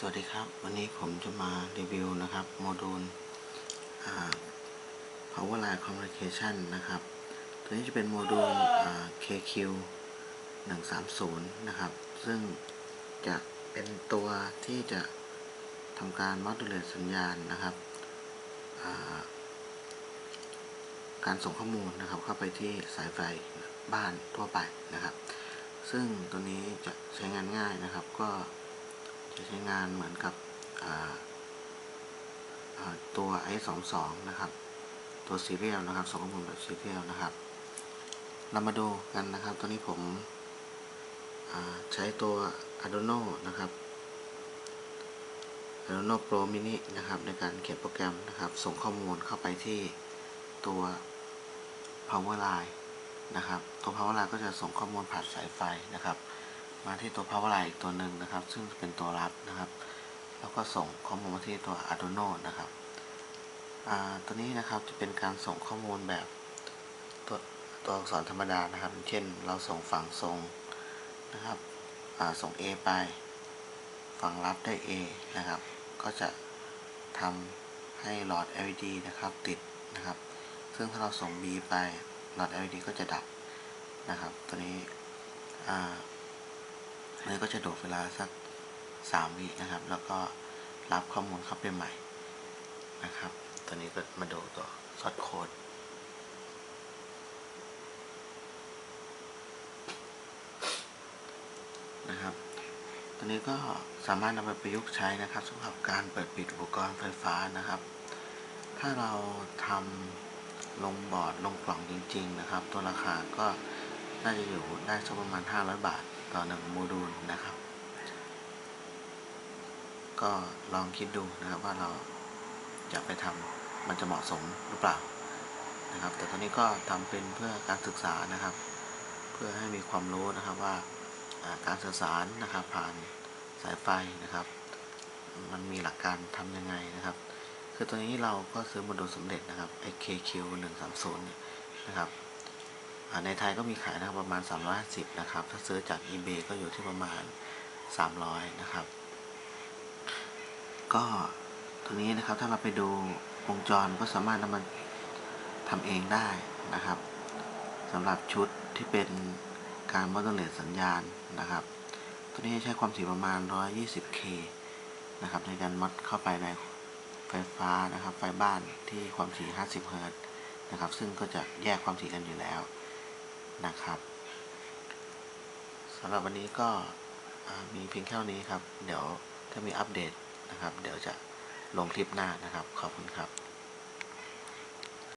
สวัสดีครับ วันนี้ผมจะมารีวิวนะครับโมดูล Power Line Communication นะครับ ตัวนี้จะเป็นโมดูลอ่า KQ 130 นะครับ ซึ่งจะเป็นตัวที่จะทำการ modulate สัญญาณนะครับาการส่งข้อมูลนะครับเข้าไปที่สายไฟบ้านทั่วไปนะครับ ซึ่งตัวนี้จะใช้งานง่ายนะครับก็ จะใช้งานเหมือนกับอ่าอ่าตัว i22 นะครับ ตัวซีเรียลนะครับส่งข้อมูลแบบซีเรียลนะครับ เรามาดูกันนะครับ ตัวนี้ผมใช้ตัว Arduino นะครับ Arduino Pro Mini นะครับ ในการเขียนโปรแกรมนะครับ ส่งข้อมูลเข้าไปที่ตัว Power Line นะครับ ตัว Power Line ก็จะส่งข้อมูลผ่านสายไฟนะครับ มาที่ตัว Power Line อีกตัวหนึ่งนะครับ ซึ่งเป็นตัวรับนะครับ แล้วก็ส่งข้อมูลมาที่ตัว Arduino นะครับตัวนี้นะครับจะเป็นการส่งข้อมูลแบบตัวตัวอักษรธรรมดานะครับ เช่นเราส่งฝั่งส่งนะครับส่ง A ไป ฝั่งรับได้ A นะครับ ก็จะทำให้หลอด LED นะครับติดนะครับ ซึ่งถ้าเราส่ง B ไปหลอด LED ก็จะดับนะครับ ตัวนี้ อันนี้ก็จะโดดเวลาสัก3วินะครับ แล้วก็รับข้อมูลเข้าไปใหม่นะครับตัวนี้ก็มาดูตัวซอสโค้ดนะครับ ตัวนี้ก็สามารถนำไปประยุกต์ใช้นะครับสำหรับการเปิดปิดอุปกรณ์ไฟฟ้านะครับ ถ้าเราทำลงบอร์ดลงกล่องจริง ๆ นะครับ ตัวราคาก็ น่าจะอยู่ได้สักประมาณ 500 บาทต่อหนึ่งโมดูลนะครับ ก็ลองคิดดูนะครับว่าเราจะไปทำมันจะเหมาะสมหรือเปล่านะครับ แต่ตอนนี้ก็ทำเป็นเพื่อการศึกษานะครับ เพื่อให้มีความรู้นะครับว่าการสื่อสารนะครับผ่านสายไฟนะครับ มันมีหลักการทำยังไงนะครับ คือตัวนี้เราก็ซื้อโมดูลสำเร็จนะครับ XKQ 130เนี่ยนะครับ ในไทยก็มีขายนะครับประมาณ 350 นะครับ ถ้าซื้อจาก eBay ก็อยู่ที่ประมาณ 300 นะครับ ก็ตัวนี้นะครับถ้าเราไปดูวงจรก็สามารถนำมาทำเองได้นะครับสำหรับชุดที่เป็นการมอดเลตสัญญาณนะครับ ตัวนี้ใช้ความถี่ประมาณ 120K นะครับในการมอดเข้าไปในไฟฟ้านะครับ ไฟบ้านที่ความถี่ 50เฮิรตนะครับ ซึ่งก็จะแยกความถี่กันอยู่แล้ว นะครับสำหรับวันนี้ก็มีเพียงแค่นี้ครับ เดี๋ยวถ้ามีอัปเดตนะครับ เดี๋ยวจะลงคลิปหน้านะครับ ขอบคุณครับ